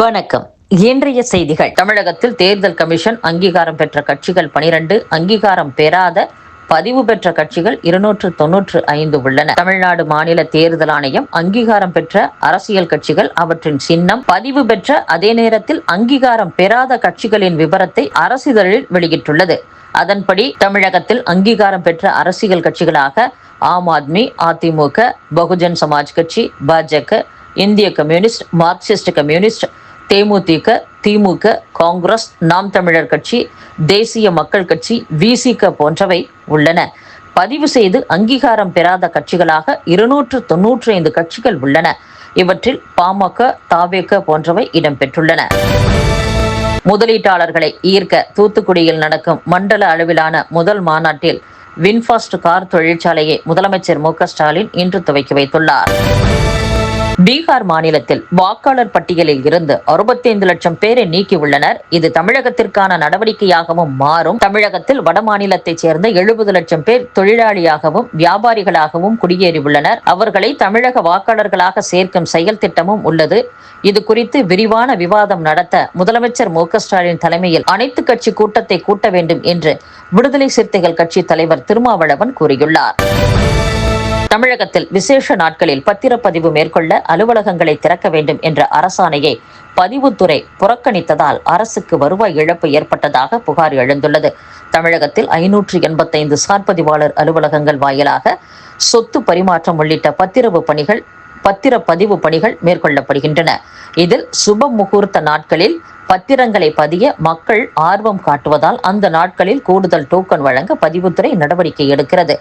வணக்கம். இன்றைய செய்திகள். தமிழகத்தில் தேர்தல் கமிஷன் அங்கீகாரம் பெற்ற கட்சிகள் பனிரெண்டு அங்கீகாரம் பெறாத பதிவு பெற்ற கட்சிகள் இருநூற்று தொன்னூற்று ஐந்து உள்ளன. தமிழ்நாடு மாநில தேர்தல் ஆணையம் அங்கீகாரம் பெற்ற அரசியல் கட்சிகள் அவற்றின் சின்னம் பதிவு பெற்ற அதே நேரத்தில் அங்கீகாரம் பெறாத கட்சிகளின் விவரத்தை அரசிதழில் வெளியிட்டுள்ளது. அதன்படி தமிழகத்தில் அங்கீகாரம் பெற்ற அரசியல் கட்சிகளாக ஆம் ஆத்மி அதிமுக பகுஜன் சமாஜ் கட்சி பாஜக இந்திய கம்யூனிஸ்ட் மார்க்சிஸ்ட் கம்யூனிஸ்ட் தேமுதிக திமுக காங்கிரஸ் நாம் தமிழர் கட்சி தேசிய மக்கள் கட்சி விசிக போன்றவை உள்ளன. பதிவு செய்து அங்கீகாரம் பெறாத கட்சிகளாக இருநூற்று தொன்னூற்றி ஐந்து கட்சிகள் உள்ளன. இவற்றில் பாமக தாவேக போன்றவை இடம்பெற்றுள்ளன. முதலீட்டாளர்களை ஈர்க்க தூத்துக்குடியில் நடக்கும் மண்டல அளவிலான முதல் மாநாட்டில் வின்ஃபாஸ்ட் கார் தொழிற்சாலையை முதலமைச்சர் மு ஸ்டாலின் இன்று துவக்கி வைத்துள்ளார். பீகார் மாநிலத்தில் வாக்காளர் பட்டியலில் இருந்து அறுபத்தி ஐந்து லட்சம் பேரை நீக்கியுள்ளனர் இது தமிழகத்திற்கான நடவடிக்கையாகவும் மாறும். தமிழகத்தில் வட மாநிலத்தைச் சேர்ந்த எழுபது லட்சம் பேர் தொழிலாளியாகவும் வியாபாரிகளாகவும் குடியேறியுள்ளனர் அவர்களை தமிழக வாக்காளர்களாக சேர்க்கும் செயல் திட்டமும் உள்ளது. இது குறித்து விரிவான விவாதம் நடத்த முதலமைச்சர் மு ஸ்டாலின் தலைமையில் அனைத்து கட்சி கூட்டத்தை கூட்ட வேண்டும் என்று விடுதலை சிறுத்தைகள் கட்சி தலைவர் திருமாவளவன் கூறியுள்ளார். தமிழகத்தில் விசேஷ நாட்களில் பத்திரப்பதிவு மேற்கொள்ள அலுவலகங்களை திறக்க வேண்டும் என்ற அரசாணையை பதிவுத்துறை புறக்கணித்ததால் அரசுக்கு வருவாய் இழப்பு ஏற்பட்டதாக புகார் எழுந்துள்ளது. தமிழகத்தில் ஐநூற்று எண்பத்தைந்து சார்பதிவாளர் அலுவலகங்கள் வாயிலாக சொத்து பரிமாற்றம் உள்ளிட்ட பத்திரவு பணிகள் பத்திரப்பதிவு பணிகள் மேற்கொள்ளப்படுகின்றன. இதில் சுப முகூர்த்த நாட்களில் பத்திரங்களை பதிய மக்கள் ஆர்வம் காட்டுவதால் அந்த நாட்களில் கூடுதல் டோக்கன் வழங்க பதிவுத்துறை நடவடிக்கை எடுக்கிறது.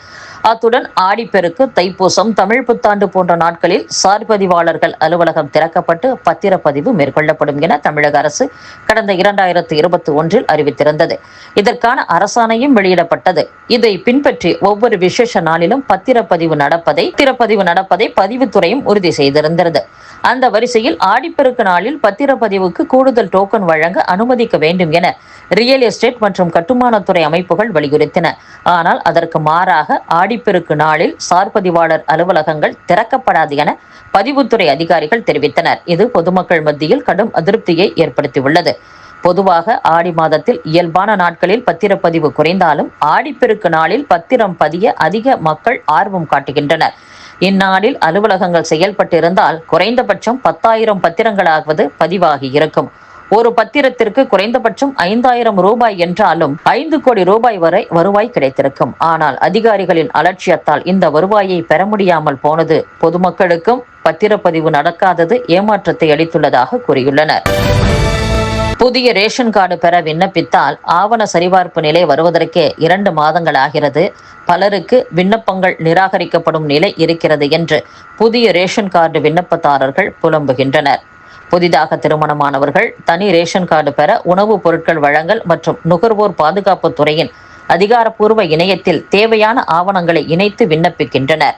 அத்துடன் ஆடிப்பெருக்கு தைப்பூசம் தமிழ் புத்தாண்டு போன்ற நாட்களில் சார்பதிவாளர்கள் அலுவலகம் திறக்கப்பட்டு பத்திரப்பதிவு மேற்கொள்ளப்படும் என தமிழக அரசு கடந்த இரண்டாயிரத்து இருபத்தி ஒன்றில் அறிவித்திருந்தது. இதற்கான அரசாணையும் வெளியிடப்பட்டது. இதை பின்பற்றி ஒவ்வொரு விசேஷ நாளிலும் பத்திரப்பதிவு நடப்பதை பத்திரப்பதிவு நடப்பதை பதிவுத்துறையும் உறுதி செய்திருந்தது. அந்த வரிசையில் ஆடிப்பெருக்கு நாளில் பத்திரப்பதிவுக்கு கூடுதல் டோக்கன் வழங்க அனுமதிக்க வேண்டும் என ரியல் எஸ்டேட் மற்றும் கட்டுமானத்துறை அமைப்புகள் வலியுறுத்தின. ஆனால் அதற்கு மாறாக ஆடிப்பெருக்கு நாளில் சார்பதிவாளர் அலுவலகங்கள் திறக்கப்படாது என பதிவுத்துறை அதிகாரிகள் தெரிவித்தனர். இது பொதுமக்கள் மத்தியில் கடும் அதிருப்தியை ஏற்படுத்தியுள்ளது. பொதுவாக ஆடி மாதத்தில் இயல்பான நாட்களில் பத்திரப்பதிவு குறைந்தாலும் ஆடிப்பெருக்கு நாளில் பத்திரம் பதிய அதிக மக்கள் ஆர்வம் காட்டுகின்றனர். இந்நாளில் அலுவலகங்கள் செயல்பட்டிருந்தால் குறைந்தபட்சம் பத்தாயிரம் பத்திரங்களாவது பதிவாகி இருக்கும். ஒரு பத்திரத்திற்கு குறைந்தபட்சம் ஐந்தாயிரம் ரூபாய் என்றாலும் ஐந்து கோடி ரூபாய் வரை வருவாய் கிடைத்திருக்கும். ஆனால் அதிகாரிகளின் அலட்சியத்தால் இந்த வருவாயை பெற முடியாமல் போனது பொதுமக்களுக்கும் பத்திரப்பதிவு நடக்காதது ஏமாற்றத்தை அளித்துள்ளதாக கூறியுள்ளனர். புதிய ரேஷன் கார்டு பெற விண்ணப்பித்தால் ஆவண சரிபார்ப்பு நிலை வருவதற்கே இரண்டு மாதங்கள் ஆகிறது. பலருக்கு விண்ணப்பங்கள் நிராகரிக்கப்படும் நிலை இருக்கிறது என்று புதிய ரேஷன் கார்டு விண்ணப்பதாரர்கள் புலம்புகின்றனர். புதிதாக திருமணமானவர்கள் தனி ரேஷன் கார்டு பெற உணவுப் பொருட்கள் வழங்கல் மற்றும் நுகர்வோர் பாதுகாப்பு துறையின் அதிகாரப்பூர்வ இணையத்தில் தேவையான ஆவணங்களை இணைத்து விண்ணப்பிக்கின்றனர்.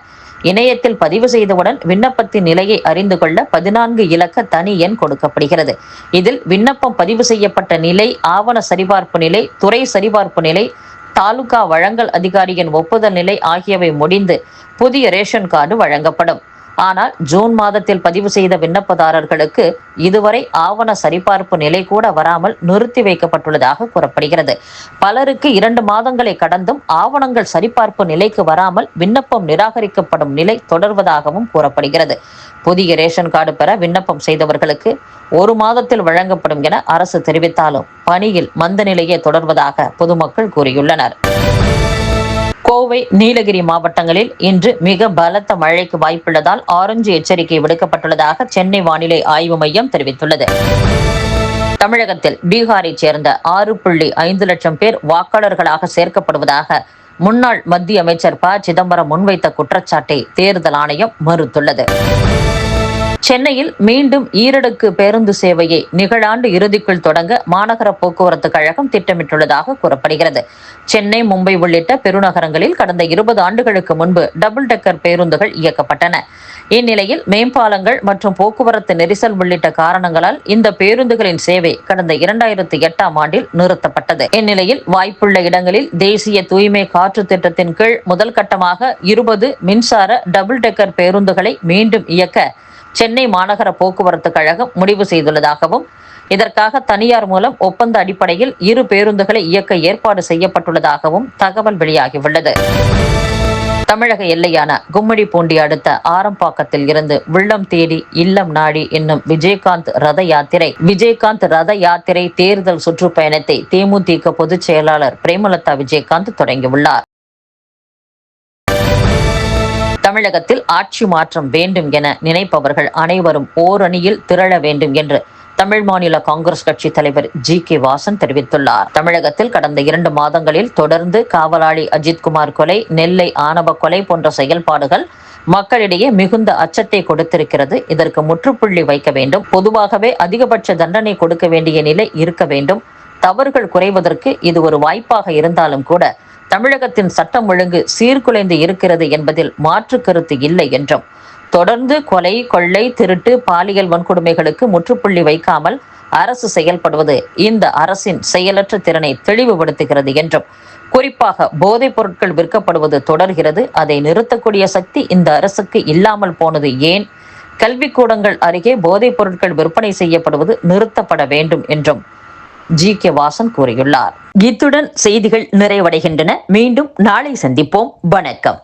இணையத்தில் பதிவு செய்தவுடன் விண்ணப்பத்தின் நிலையை அறிந்து கொள்ள பதினான்கு இலக்க தனி எண் கொடுக்கப்படுகிறது. இதில் விண்ணப்பம் பதிவு செய்யப்பட்ட நிலை ஆவண சரிபார்ப்பு நிலை துறை சரிபார்ப்பு நிலை தாலுகா வழங்கல் அதிகாரியின் ஒப்புதல் நிலை ஆகியவை முடிந்து புதிய ரேஷன் கார்டு வழங்கப்படும். ஆனால் ஜூன் மாதத்தில் பதிவு செய்த விண்ணப்பதாரர்களுக்கு இதுவரை ஆவண சரிபார்ப்பு நிலை கூட வராமல் நிறுத்தி வைக்கப்பட்டுள்ளதாக கூறப்படுகிறது. பலருக்கு இரண்டு மாதங்களை கடந்தும் ஆவணங்கள் சரிபார்ப்பு நிலைக்கு வராமல் விண்ணப்பம் நிராகரிக்கப்படும் நிலை தொடர்வதாகவும் கூறப்படுகிறது. புதிய ரேஷன் கார்டு பெற விண்ணப்பம் செய்தவர்களுக்கு ஒரு மாதத்தில் வழங்கப்படும் என அரசு தெரிவித்தாலும் பணியில் மந்த நிலையே தொடர்வதாக பொதுமக்கள் கூறியுள்ளனர். கோவை நீலகிரி மாவட்டங்களில் இன்று மிக பலத்த மழைக்கு வாய்ப்புள்ளதால் ஆரஞ்சு எச்சரிக்கை விடுக்கப்பட்டுள்ளதாக சென்னை வானிலை ஆய்வு மையம் தெரிவித்துள்ளது. தமிழகத்தில் பீகாரைச் சேர்ந்த ஆறு புள்ளி ஐந்து லட்சம் பேர் வாக்காளர்களாக சேர்க்கப்படுவதாக முன்னாள் மத்திய அமைச்சர் ப. சிதம்பரம் முன்வைத்த குற்றச்சாட்டை தேர்தல் ஆணையம் மறுத்துள்ளது. சென்னையில் மீண்டும் ஈரடுக்கு பேருந்து சேவையை நிகழாண்டு இறுதிக்குள் தொடங்க மாநகர போக்குவரத்து கழகம் திட்டமிட்டுள்ளதாக கூறப்படுகிறது. சென்னை மும்பை உள்ளிட்ட பெருநகரங்களில் கடந்த இருபது ஆண்டுகளுக்கு முன்பு டபுள் டெக்கர் பேருந்துகள் இயக்கப்பட்டன. இந்நிலையில் மேம்பாலங்கள் மற்றும் போக்குவரத்து நெரிசல் உள்ளிட்ட காரணங்களால் இந்த பேருந்துகளின் சேவை கடந்த இரண்டாயிரத்தி எட்டாம் ஆண்டில் நிறுத்தப்பட்டது. இந்நிலையில் வாய்ப்புள்ள இடங்களில் தேசிய தூய்மை காற்று திட்டத்தின் கீழ் முதல் கட்டமாக இருபது மின்சார டபுள் டெக்கர் பேருந்துகளை மீண்டும் இயக்க சென்னை மாநகர போக்குவரத்து கழகம் முடிவு செய்துள்ளதாகவும் இதற்காக தனியார் மூலம் ஒப்பந்த அடிப்படையில் இரு பேருந்துகளை இயக்க ஏற்பாடு செய்யப்பட்டுள்ளதாகவும் தகவல் வெளியாகியுள்ளது. தமிழக எல்லையான கும்மிடிப்பூண்டி அடுத்த ஆரம்பாக்கத்தில் இருந்து உள்ளம் தேடி இல்லம் நாடி என்னும் விஜயகாந்த் ரத யாத்திரை. விஜயகாந்த் ரத யாத்திரை தேர்தல் சுற்றுப்பயணத்தை தேமுதிக பொதுச் செயலாளர் பிரேமலதா விஜயகாந்த் தொடங்கியுள்ளார். தமிழகத்தில் ஆட்சி மாற்றம் வேண்டும் என நினைப்பவர்கள் அனைவரும் ஓரணியில் திரள வேண்டும் என்று தமிழ் மாநில காங்கிரஸ் கட்சி தலைவர் ஜி கே வாசன் தெரிவித்துள்ளார். தமிழகத்தில் கடந்த இரண்டு மாதங்களில் தொடர்ந்து காவலாளி அஜித்குமார் கொலை நெல்லை ஆணவ கொலை போன்ற செயல்பாடுகள் மக்களிடையே மிகுந்த அச்சத்தை கொடுத்திருக்கிறது. இதற்கு முற்றுப்புள்ளி வைக்க வேண்டும். பொதுவாகவே அதிகபட்ச தண்டனை கொடுக்க வேண்டிய நிலை இருக்க வேண்டும். தவறுகள் குறைவதற்கு இது ஒரு வாய்ப்பாக இருந்தாலும் கூட தமிழகத்தின் சட்டம் ஒழுங்கு சீர்குலைந்து இருக்கிறது என்பதில் மாற்று கருத்து இல்லை என்றும். தொடர்ந்து கொலை கொள்ளை திருட்டு பாலியல் வன்கொடுமைகளுக்கு முற்றுப்புள்ளி வைக்காமல் அரசு செயல்படுவது இந்த அரசின் செயலற்ற திறனை தெளிவுபடுத்துகிறது என்றும். குறிப்பாக போதைப் பொருட்கள் விற்கப்படுவது தொடர்கிறது. அதை நிறுத்தக்கூடிய சக்தி இந்த அரசுக்கு இல்லாமல் போனது ஏன்? கல்விக்கூடங்கள் அருகே போதைப் பொருட்கள் விற்பனை செய்யப்படுவது நிறுத்தப்பட வேண்டும் என்றும். ஜி கே வாசன் கூறியுள்ளார். இத்துடன் செய்திகள் நிறைவடைகின்றன. மீண்டும் நாளை சந்திப்போம். வணக்கம்.